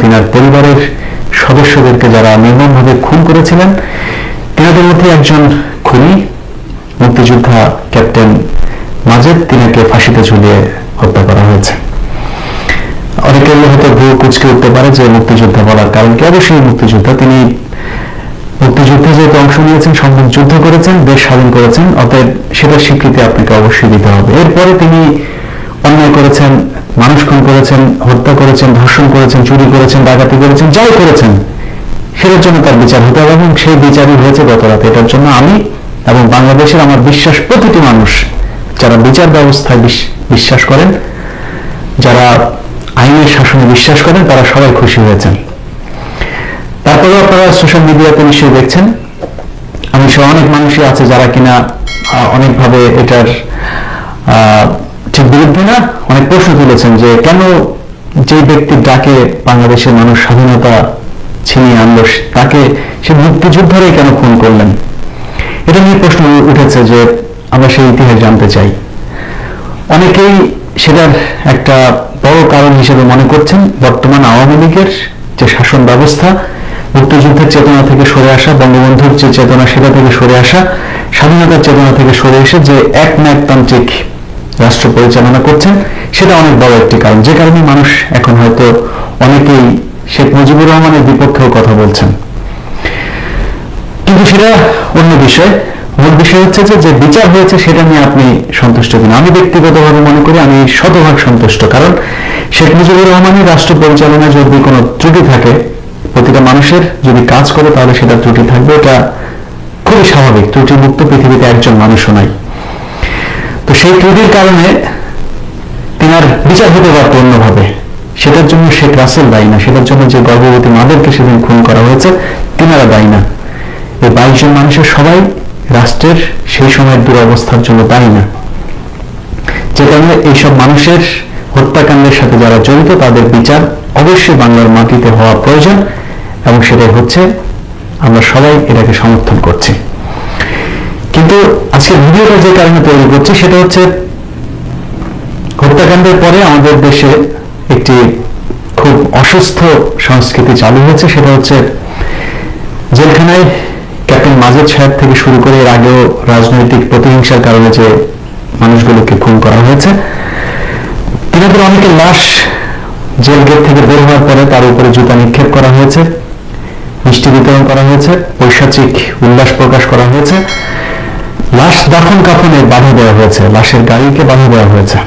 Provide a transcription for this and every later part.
তিনার পরিবারের সদস্যদেরকে যারা নির্মমভাবে খুন করেছিলেন, তিনাদের মধ্যে একজন খুনি, মুক্তিযোদ্ধা ক্যাপ্টেন মাজেদ, তিনাকে ফাঁসিতে ঝুলিয়ে হত্যা করা হয়েছে। অনেকের হয়তো ভুল কুচকে উঠতে পারে যে মুক্তিযোদ্ধা বলার কারণ কি? অবশ্যই মুক্তিযোদ্ধা। তিনি মুক্তিযুদ্ধে যেহেতু অংশ নিয়েছেন সম্মুখ যুদ্ধ করেছেন, দেশ স্বাধীন করেছেন, অতএব সেটার স্বীকৃতি আপনাকে অবশ্যই দিতে হবে। এরপরে তিনি অন্যায় করেছেন মানুষ খুন করেছেন, হত্যা করেছেন, ধর্ষণ করেছেন, চুরি করেছেন, ডাকাতি করেছেন, যাই করেছেন, সেটার জন্য তার বিচার হতে হবে এবং সেই বিচারই হয়েছে গত রাতে। এটার জন্য আমি এবং বাংলাদেশের আমার বিশ্বাস প্রতিটি মানুষ, যারা বিচার ব্যবস্থায় বিশ্বাস করেন, যারা আইনের শাসনে বিশ্বাস করেন, তারা সবাই খুশি হয়েছেন। তারপরে আপনারা সোশ্যাল মিডিয়াতে নিশ্চয়ই দেখছেন, আমি সহ অনেক মানুষই আছে যারা কিনা অনেকভাবে এটার বিরুদ্ধে না অনেক প্রশ্ন তুলেছেন যে কেন যে ব্যক্তির ডাকে বাংলাদেশের মানুষ স্বাধীনতা ছিনিয়ে আনলো, তাকে সে মুক্তিযোদ্ধারাই কেন খুন করলেন? এটা নিয়ে প্রশ্ন উঠেছে যে আমরা সেই ইতিহাস জানতে চাই। অনেকেই সেটার একটা বড় কারণ হিসেবে মনে করছেন, বর্তমান আওয়ামী লীগের যে শাসন ব্যবস্থা, মুক্তিযুদ্ধের চেতনা থেকে সরে আসা, বঙ্গবন্ধুর যে চেতনা, সেটা থেকে সরে আসা, স্বাধীনতার চেতনা থেকে সরে এসে যে এক ন্যায়তান্ত্রিক রাষ্ট্র পরিচালনা করছেন, সেটা অনেক বড় একটি কারণ। যে কারণে মানুষ এখন হয়তো অনেকেই শেখ মুজিবুর রহমানের বিপক্ষেও কথা বলছেন। কিন্তু সেটা অন্য বিষয়। মূল বিষয় হচ্ছে যে যে বিচার হয়েছে, সেটা নিয়ে আপনি সন্তুষ্ট কিনা? আমি ব্যক্তিগতভাবে মনে করি আমি শতভাগ সন্তুষ্ট, কারণ শেখ মুজিবুর রহমানের রাষ্ট্র পরিচালনায় যদি কোনো ত্রুটি থাকে, প্রতিটা মানুষের যদি কাজ করে, তাহলে সেটা ত্রুটি থাকবে। এটা খুবই স্বাভাবিক। ত্রুটি মুক্ত পৃথিবীতে একজন মানুষও নাই। তো সেই ত্রুটির কারণে তিনার বিচার হতে পারত অন্যভাবে সেটার জন্য শেখ রাসেল দায়ী না। সেটার জন্য যে গর্ভবতী মাদেরকে সেদিন খুন করা হয়েছে, তিনারা দায়ী না। এই বাইশ জন মানুষের সবাই রাষ্ট্রের সেই সময়ের দুরবস্থার জন্য দায়ী না। যে কারণে এইসব মানুষের হত্যাকাণ্ডের সাথে যারা জড়িত, তাদের বিচার অবশ্যই বাংলার মাটিতে হওয়া প্রয়োজন এবং সেটাই হচ্ছে আমরা সবাই এটাকে সমর্থন করছি। কিন্তু আজকে ভিডিওটা যে কারণে তৈরি করছি সেটা হচ্ছে হত্যাকাণ্ডের পরে আমাদের দেশে একটি খুব অসুস্থ সংস্কৃতি চালু হয়েছে, সেটা হচ্ছে জেলখানায় ক্যাপ্টেন মাজেদ সাহেব থেকে শুরু করে এর আগেও রাজনৈতিক প্রতিহিংসার কারণে যে মানুষগুলোকে খুন করা হয়েছে। তিনাদের অনেকের লাশ জেল গেট থেকে বের হওয়ার পরে তার উপরে জুতা নিক্ষেপ করা হয়েছে, মিষ্টি বিতরণ করা হয়েছে পৈশাচিক উল্লাস প্রকাশ করা হয়েছে। লাশ দাফন কাফনে বাধা দেওয়া হয়েছে, লাশের গাড়িকে বাধা দেওয়া হয়েছে।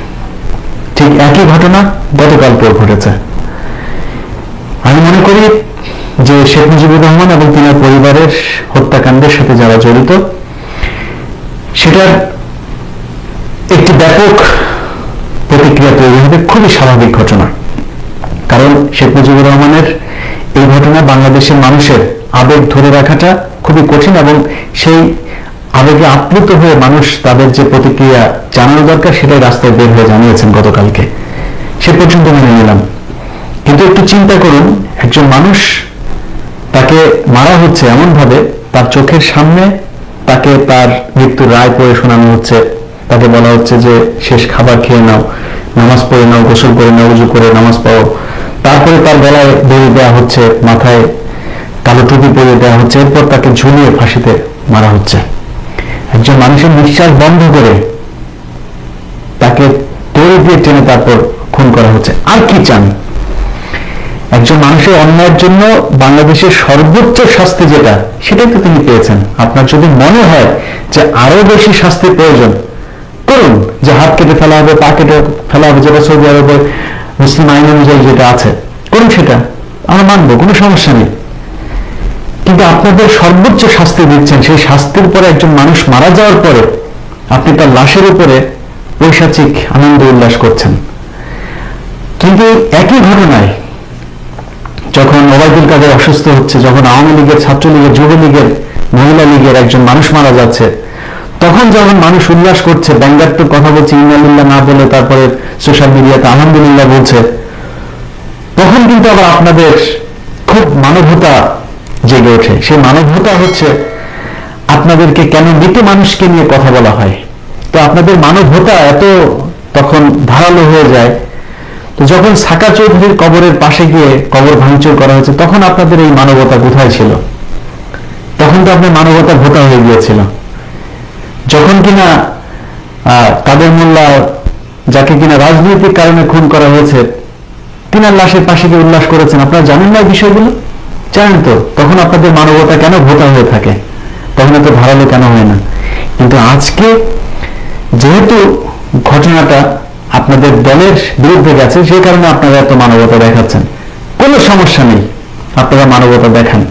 ঠিক একই ঘটনা গতকাল পর ঘটেছে। আমি মনে করি যে শেখ মুজিবুর রহমান এবং তিনার পরিবারের হত্যাকাণ্ডের সাথে যারা জড়িত, সেটার একটি ব্যাপক প্রতিক্রিয়া তৈরি হবে, খুবই স্বাভাবিক ঘটনা। কারণ শেখ মুজিবুর রহমানের এই ঘটনা বাংলাদেশের মানুষের আবেগ ধরে রাখাটা খুবই কঠিন এবং সেই আবেগে আপ্লুত হয়ে মানুষ তাদের যে প্রতিক্রিয়া জানানো দরকার সেটাই রাস্তায় বের হয়ে জানিয়েছেন গতকালকে। সে পর্যন্ত মেনে নিলাম। কিন্তু একটু চিন্তা করুন, একজন মানুষ তাকে মারা হচ্ছে এমন ভাবে তার চোখের সামনে তাকে তার মৃত্যুর রায় পড়ে শোনানো হচ্ছে। তাকে বলা হচ্ছে যে, শেষ খাবার খেয়ে নাও, নামাজ পড়ে নাও, গোসল করে নাও, উজু করে নামাজ পড়ো। তারপরে তার গলায় দড়ি দেওয়া হচ্ছে, মাথায় কালো টুপি পরিয়ে দেওয়া হচ্ছে, এরপর তাকে ঝুলিয়ে ফাঁসিতে মারা হচ্ছে। মানুষের নিঃশ্বাস বন্ধ করে তাকে দড়ি দিয়ে টেনে তারপর খুন করা হচ্ছে। আর কি চান? একজন মানুষের অন্যায়ের জন্য বাংলাদেশের সর্বোচ্চ শাস্তি যেটা, সেটাই তো তিনি পেয়েছেন। আপনার যদি মনে হয় যে আরও বেশি শাস্তি প্রয়োজন, করুন। যে হাত কেটে ফেলা হবে, পা কেটে ফেলা হবে, যেটা সৌদি আরবের মুসলিম আইন অনুযায়ী যেটা আছে, করুন সেটা। আমরা মানবো, কোনো সমস্যা নেই। কিন্তু আপনাদের সর্বোচ্চ শাস্তি দিচ্ছেন। সেই শাস্তির পরে একজন মানুষ মারা যাওয়ার পরে আপনি তার লাশের উপরে পৈশাচিক আনন্দ উল্লাস করছেন। কিন্তু একই ঘটনায় যখন ওবায়দুল কাদের অসুস্থ হচ্ছে, যখন আওয়ামী লীগের, ছাত্রলীগের, যুবলীগের, মহিলা লীগের একজন মানুষ মারা যাচ্ছে, তখন যখন মানুষ উল্লাস করছে, ব্যঙ্গাত্মক কথা বলছে, ইন্নালিল্লাহ না বলে তারপরে সোশ্যাল মিডিয়াতে আলহামদুলিল্লাহ বলছে, তখন কিন্তু আবার আপনাদের খুব মানবতা জেগে ওঠে। সেই মানবতা হচ্ছে আপনাদেরকে কেন মৃত মানুষকে নিয়ে কথা বলা হয়? তো আপনাদের মানবতা এত তখন ধারালো হয়ে যায়, তো যখন সাকা চৌধুরীর কবরের পাশে গিয়ে কবর ভাঙচুর করা হয়েছে, তখন আপনাদের এই মানবতা কোথায় ছিল? তখন তো আপনার মানবতা ভোতা হয়ে গিয়েছিল। যখন কিনা কাদের মোল্লা যাকে কিনা রাজনৈতিক কারণে খুন করা হয়েছে, তিনার লাশের পাশে গিয়ে উল্লাস করেছেন, আপনারা জানেন না বিষয়গুলো? জানেন তো, তখন আপনাদের মানবতা কেন ভোতা হয়ে থাকে? তখন এত ধারালো কেন হয় না? কিন্তু আজকে যেহেতু ঘটনাটা আপনাদের দলের বিরুদ্ধে গেছে সেই কারণে আপনারা এত মানবতা দেখাচ্ছেন। কোনো সমস্যা নেই, আপনারা মানবতা দেখান।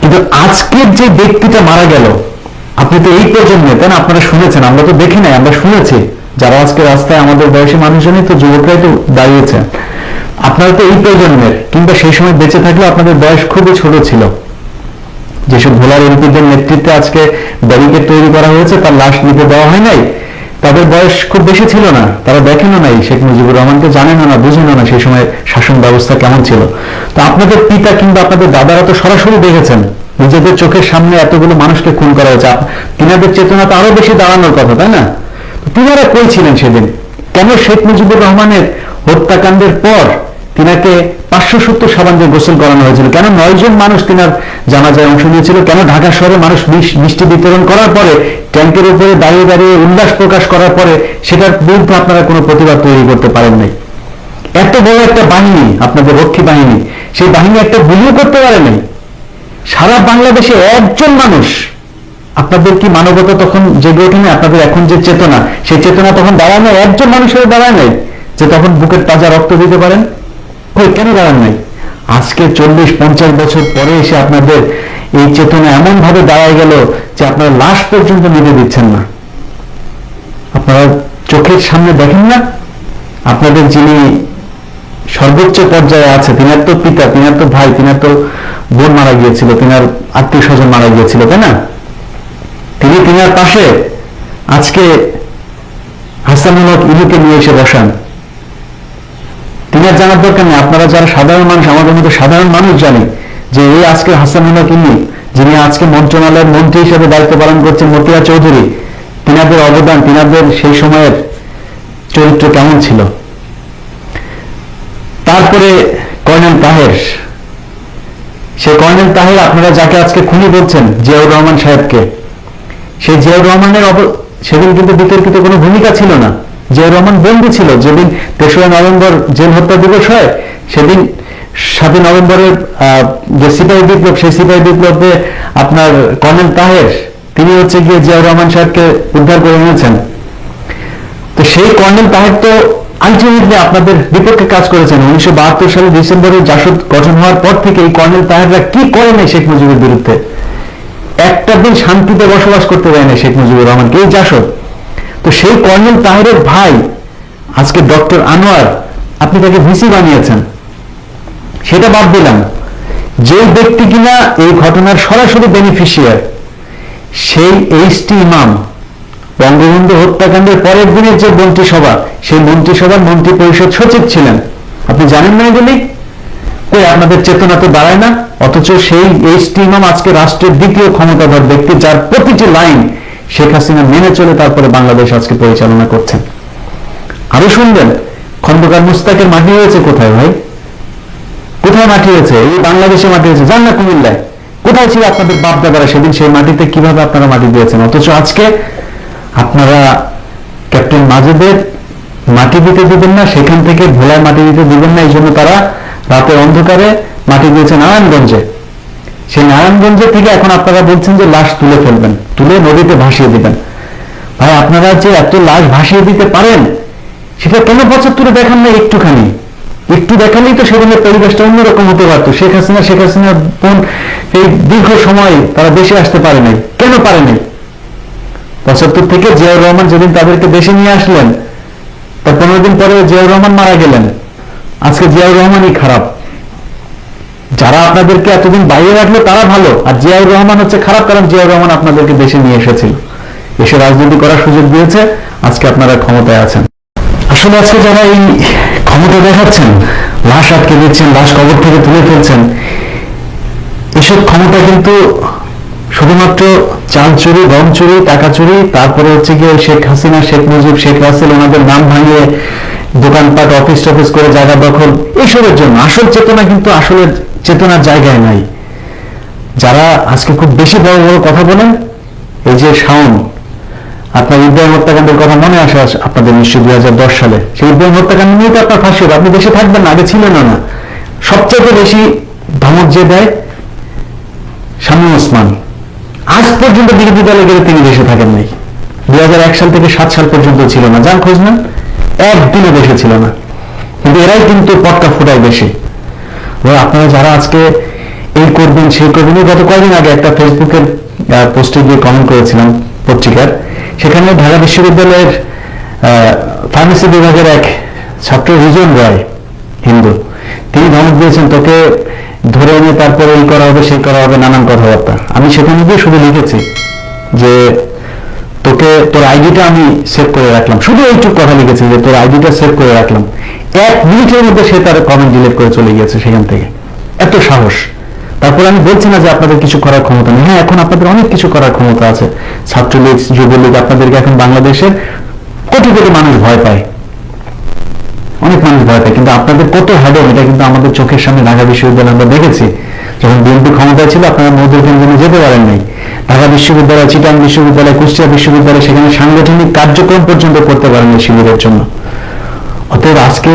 কিন্তু আজকের যে ব্যক্তিটা মারা গেল, আপনি তো এই প্রজন্মে, তাই না? আপনারা শুনেছেন, আমরা তো দেখি নাই, আমরা শুনেছি। যারা আজকে রাস্তায় আমাদের বয়সী মানুষজনই তো, যুবকরাই তো দাঁড়িয়েছেন আপনারা তো এই প্রজন্মের, কিংবা সেই সময় বেঁচে থাকলে আপনাদের বয়স খুবই ছোট ছিল। যেসব ভোলার এমপিদের নেতৃত্বে আজকে ব্যারিকেড তৈরি করা হয়েছে, তার লাশ নিতে দেওয়া হয় নাই, তাদের বয়স খুব বেশি ছিল না, তারা দেখেনও নাই, শেখ মুজিবুর রহমানকে জানেনও না, বুঝেনও না সেই সময় শাসন ব্যবস্থা কেমন ছিল। তো আপনাদের পিতা কিংবা আপনাদের দাদারা তো সরাসরি দেখেছেন, নিজেদের চোখের সামনে এতগুলো মানুষকে খুন করা হয়েছে। তিনাদের চেতনা তো আরও বেশি দাঁড়ানোর কথা, তাই না? তিনারা কই ছিলেন সেদিন? কেন শেখ মুজিবুর রহমানের হত্যাকাণ্ডের পর তিনাকে পাঁচশো সত্তর সাবান দিয়ে গোসল করানো হয়েছিল। কেন নয়জন মানুষ তিনার জানাজায় অংশ নিয়েছিল? কেন ঢাকা শহরে মানুষ মিষ- মিষ্টি বিতরণ করার পরে, ট্যাঙ্কের উপরে দাঁড়িয়ে দাঁড়িয়ে উল্লাস প্রকাশ করার পরে, সেটার বিরুদ্ধে আপনারা কোনো প্রতিবাদ তৈরি করতে পারেন নাই? এত বড় একটা বাহিনী, আপনাদের রক্ষী বাহিনী, সেই বাহিনী একটা ভুলও করতে পারে নাই। সারা বাংলাদেশে একজন মানুষ, আপনাদের কি মানবতা তখন জেগে ওঠে না আপনাদের এখন যে চেতনা, সেই চেতনা তখন দাঁড়ায় নাই, একজন মানুষের দাঁড়ায় নাই যে তখন বুকের তাজা রক্ত দিতে পারেন? কেন দাঁড়ান নাই? আজকে চল্লিশ, পঞ্চাশ বছর পরে এসে আপনাদের এই চেতনা এমন ভাবে দাঁড়ায় গেল যে আপনারা লাশ পর্যন্ত নিতে দিচ্ছেন না। আপনারা চোখের সামনে দেখেন না? আপনাদের যিনি সর্বোচ্চ পর্যায়ে আছে, তিনার তো পিতা, তিনার তো ভাই, তিনার তো বোন মারা গিয়েছিল, তিনার আত্মীয় স্বজন মারা গিয়েছিল, তাই না? তিনি তিনার পাশে আজকে হাসানুল হক ইলুকে নিয়ে এসে বসান। তিনার জানার দরকার নেই। আপনারা যারা সাধারণ মানুষ, আমাদের মতো সাধারণ মানুষ জানি যে এই আজকে হাসানুল হক ইলু যিনি আজকে মন্ত্রণালয়ের মন্ত্রী হিসেবে দায়িত্ব পালন করছেন মতিয়া চৌধুরী, তিনাদের অবদান, তিনাদের সেই সময়ের চরিত্র কেমন ছিল? তারপরে কর্নেল তাহের। সে কর্নেল তাহের, আপনারা যাকে আজকে খুনি বলছেন, জিয়াউর রহমান সাহেবকে, সেই জিয়াউর রহমানের সেদিন কিন্তু বিতর্কিত কোনো ভূমিকা ছিল না। জিয়াউর রহমান বন্দী ছিল, যেদিন তেসরা নভেম্বর জেল হত্যা দিবস হয়, সেদিন সাতই নভেম্বরের যে সিপাহী বিপ্লব, সেই সিপাহী বিপ্লবে আপনার কর্নেল তাহের, তিনি হচ্ছে গিয়ে জিয়াউর রহমান সাহেবকে উদ্ধার করে এনেছেন। তো সেই কর্নেল তাহের তো আলটিমেটলি আপনাদের বিপক্ষে কাজ করেছেন। উনিশশো বাহাত্তর সালে ডিসেম্বরে জাসদ গঠন হওয়ার পর থেকে এই কর্নেল তাহেররা কি করে নাই শেখ মুজিবের বিরুদ্ধে? একটা দিন শান্তিতে বসবাস করতে দেয় না শেখ মুজিবুর রহমানকে। এই জাসদ তো সেই কর্নেল তাহেরের ভাই, আজকে ডক্টর আনোয়ার, আপনি তাকে ভিসি বানিয়েছেন। সেটা বাদ দিলাম। যে ব্যক্তি কিনা এই ঘটনার সরাসরি বেনিফিশিয়ার সেই এইচ টি ইমাম, বঙ্গবন্ধু হত্যাকাণ্ডের পরের দিনের যে মন্ত্রিসভা, সেই মন্ত্রিসভার মন্ত্রী পরিষদ সচিব ছিলেন। আপনি জানেন না এগুলি? কই, আপনাদের চেতনা তো দাঁড়ায় না। অথচ সেই এইচ টি ইমাম আজকে রাষ্ট্রের দ্বিতীয় ক্ষমতাধর ব্যক্তি, যার প্রতিটি লাইন শেখ হাসিনা মেনে চলে তারপরে বাংলাদেশ আজকে পরিচালনা করছেন। আরও শুনবেন, খন্দকার মুস্তাকের মাটি হয়েছে কোথায় ভাই? কোথায় মাটি হয়েছে? এই বাংলাদেশে মাটি হয়েছে জান না কুমিল্লায়। কোথায় ছিল আপনাদের বাপ দাদারা সেদিন? সেই মাটিতে কীভাবে আপনারা মাটি দিয়েছেন? অথচ আজকে আপনারা ক্যাপ্টেন মাজেদের মাটি দিতে দিবেন না, সেখান থেকে ভোলায় মাটি দিতে দিবেন না, এই জন্য তারা রাতের অন্ধকারে মাটি দিয়েছে নারায়ণগঞ্জে। সেই নারায়ণগঞ্জে থেকে এখন আপনারা বলছেন যে লাশ তুলে ফেলবেন, তুলে নদীতে ভাসিয়ে দিবেন। ভাই, আপনারা যে এত লাশ ভাসিয়ে দিতে পারেন, সেটা কেন পঁচাত্তরে দেখান না একটুখানি? একটু দেখালেই তো সেদিনের পরিবেশটা অন্যরকম হতে পারতো। শেখ হাসিনা শেখ হাসিনা বোন, এই দীর্ঘ সময় তারা দেশে আসতে পারে নাই। কেন পারে নাই? পঁচাত্তর থেকে জিয়াউর রহমান যেদিন তাদেরকে দেশে নিয়ে আসলেন, তার পনেরো দিন পরে জিয়াউর রহমান মারা গেলেন। আজকে জিয়াউর রহমানই খারাপ। যারা আপনাদেরকে এতদিন বাইরে রাখল, তারা ভালো। আর জিয়াউর রহমান হচ্ছে খারাপ, কারণ জিয়াউর রহমান আপনাদেরকে দেশে নিয়ে এসেছিল। এসে রাজনীতি করার সুযোগ দিয়েছে। আজকে আপনারা ক্ষমতায় আছেন। আসলে আজকে যারা এই ক্ষমতা দেখাচ্ছেন, লাশ আটকে দিচ্ছেন, লাশ কবর থেকে তুলে ফেলছেন, এসব ক্ষমতা কিন্তু শুধুমাত্র চাল চুরি, গম চুরি, টাকা চুরি, তারপরে হচ্ছে গিয়ে শেখ হাসিনা, শেখ মুজিব, শেখ রাসেল, ওনাদের নাম ভাঙিয়ে দোকানপাট অফিস টফিস করে জায়গা দখল, এইসবের জন্য। আসল চেতনা কিন্তু আসলে চেতনার জায়গায় নাই। যারা আজকে খুব বেশি বড় বড় কথা বলেন, এই যে শাওন, আপনার ইব্রাহিম হত্যাকাণ্ডের কথা মনে আসে আপনাদের নিশ্চয়ই দুই হাজার দশ সালে। সেই ইব্রাহিম হত্যাকাণ্ড নিয়ে তো আপনার ফাঁসি হবে। আপনি দেশে থাকবেন আগে ছিলেন না সবচেয়ে বেশি ধমক যে দেয়, শামীম ওসমান। আজ পর্যন্ত বিরোধী দলে গেলে তিনি দেশে থাকেন নাই। দুই হাজার এক সাল থেকে সাত সাল পর্যন্ত ছিল না। যান খোঁজ নেন একদিনও দেশে ছিল না। কিন্তু এরাই কিন্তু পটকা ফুটায় বেশি। আপনারা যারা আজকে এই করবেন, সেই করবেন গত কয়েকদিন আগে একটা ফেসবুকের পোস্টে গিয়ে কমেন্ট করেছিলাম পত্রিকার। সেখানে ঢাকা বিশ্ববিদ্যালয়ের ফার্মেসি বিভাগের এক ছাত্র রিজন রয় হিন্দু। তিনি ধমক দিয়েছেন, তোকে ধরে এনে তারপরে এই করা হবে, সেই করা হবে, নানান কথাবার্তা। আমি সেখানে গিয়ে শুধু লিখেছি যে তোকে, তোর আইডিটা আমি সেভ করে রাখলাম। শুধু এইটুকু কথা লিখেছি যে তোর আইডিটা সেভ করে রাখলাম। এক মিনিটের মধ্যে সে তার কমেন্ট ডিলিট করে চলে গিয়েছে সেখান থেকে। এত সাহস। তারপর আমি বলছি না যে আপনাদের কিছু করার ক্ষমতা নেই। হ্যাঁ এখন আপনাদের অনেক কিছু করার ক্ষমতা আছে। ছাত্রলীগ, যুবলীগ আপনাদেরকে এখন বাংলাদেশের কোটি কোটি মানুষ ভয় পায়। অনেক মানুষ ভয় পায়, কিন্তু আপনাদের কত হ্যাডম এটা কিন্তু আমাদের চোখের সামনে ঢাকা বিশ্ববিদ্যালয়ে আমরা দেখেছি। যখন বিএনপি ক্ষমতায় ছিল, আপনারা কেন্দ্রে যেতে পারেন নাই। ঢাকা বিশ্ববিদ্যালয়, চিটাং বিশ্ববিদ্যালয়, কুষ্টিয়া বিশ্ববিদ্যালয় সেখানে সাংগঠনিক কার্যক্রম পর্যন্ত করতে পারেন শিবিরের জন্য। অতএব আজকে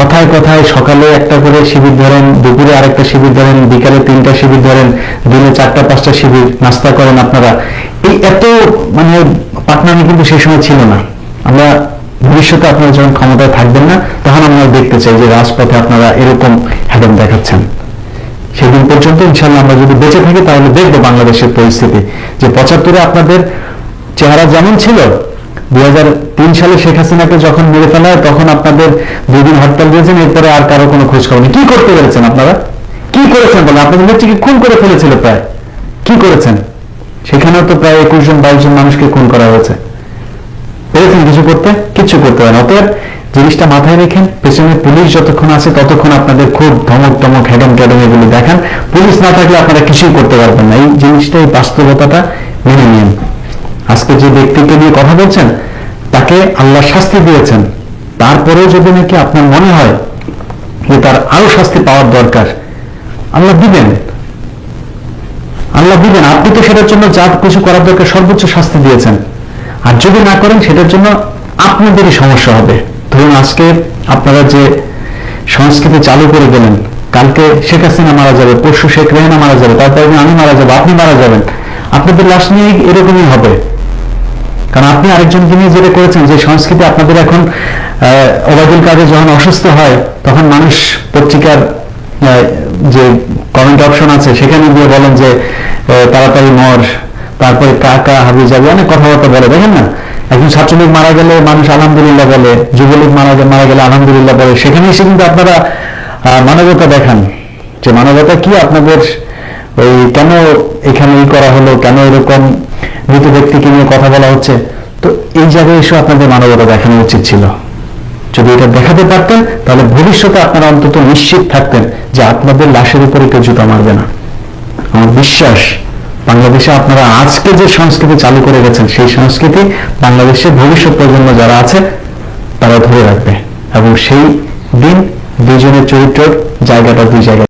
কথায় কথায় সকালে একটা করে শিবির ধরেন, দুপুরে আরেকটা শিবির ধরেন, বিকালে তিনটা শিবির ধরেন, দিনে চারটা, পাঁচটা শিবির নাস্তা করেন আপনারা। এই এত মানে পাটনামি কিন্তু সেই সময় ছিল না। আমরা ভবিষ্যতে আপনারা যখন ক্ষমতায় থাকবেন না, তখন আমরা দেখতে চাই যে রাজপথে আপনারা এরকম হ্যাডম দেখাচ্ছেন। সেদিন পর্যন্ত ইনশাল্লাহ আমরা যদি বেঁচে থাকি, তাহলে দেখব বাংলাদেশের পরিস্থিতি। যে পঁচাত্তরে আপনাদের চেহারা যেমন ছিল, দুই সালে শেখ হাসিনাকে যখন মেরে ফেলা হয় তখন আপনাদের দুই দিন হরতাল দিয়েছেন, এরপরে আর কারও কোনো খোঁজ খবর কি করতে পেরেছেন আপনারা? কি করেছেন বলেন? আপনাদের নেত্রীকে খুন করে ফেলেছিল প্রায়? কি করেছেন? সেখানেও তো প্রায় একুশ জন, বাইশ জন মানুষকে খুন করা হয়েছে। পেরেছেন কিছু করতে? কিছু করতে পারেন অতএব জিনিসটা মাথায় রেখেন, পেছনে পুলিশ যতক্ষণ আছে ততক্ষণ আপনাদের খুব ধমক টমক হ্যাডম ট্যাডম এগুলি দেখান। পুলিশ না থাকলে আপনারা কিছুই করতে পারবেন না। এই জিনিসটা এই বাস্তবতাটা মেনে নিন। আজকে যে ব্যক্তিকে নিয়ে কথা বলছেন, তাকে আল্লাহ শাস্তি দিয়েছেন। তারপরেও যদি নাকি আপনার মনে হয় যে তার আরও শাস্তি পাওয়ার দরকার, আল্লাহ দিবেন। আল্লাহ দিবেন। আপনি তো সেটার জন্য যা কিছু করার দরকার সর্বোচ্চ শাস্তি দিয়েছেন। আর যদি না করেন, সেটার জন্য আপনাদেরই সমস্যা হবে। ধরুন আজকে আপনারা যে সংস্কৃতি চালু করে গেলেন, কালকে শেখ হাসিনা মারা যাবে, পরশু শেখ রেহানা মারা যাবে তারপরে আমি মারা যাব, আপনি মারা যাবেন। আপনাদের লাশ নিয়ে এরকমই হবে। কারণ আপনি আরেকজনকে নিয়ে যেটা করেছেন, যে সংস্কৃতি আপনাদের এখন ওবায়দুল কাদের যখন অসুস্থ হয়, তখন মানুষ পত্রিকার যে কমেন্ট অপশন আছে, সেখানে গিয়ে বলেন যে তাড়াতাড়ি মর, তারপরে কাকা হাবি যাবে অনেক কথাবার্তা বলে, দেখেন না? একজন ছাত্রলীগ মারা গেলে মানুষ আলহামদুলিল্লাহ বলে, যুবলীগ মারা মারা গেলে আলহামদুলিল্লাহ বলে। সেখানে এসে কিন্তু আপনারা মানবতা দেখান যে মানবতা কি আপনাদের, ওই কেন এখানে এই করা হলো, কেন এরকম মৃত ব্যক্তিকে নিয়ে কথা বলা হচ্ছে? তো এই জায়গায় এসে আপনাদের মানবতা দেখানো উচিত ছিল। যদি এটা দেখাতে পারতেন, তাহলে ভবিষ্যতে আপনারা অন্তত নিশ্চিত থাকতেন যে আপনাদের লাশের উপরে কেউ জুতা মারবে না। আমার বিশ্বাস বাংলাদেশে আপনারা আজকে যে সংস্কৃতি চালু করে গেছেন, সেই সংস্কৃতি বাংলাদেশের ভবিষ্যৎ প্রজন্ম যারা আছে, তারা ধরে রাখবে। এবং সেই দিন দুজনের চরিত্রের জায়গাটা দুই জায়গায়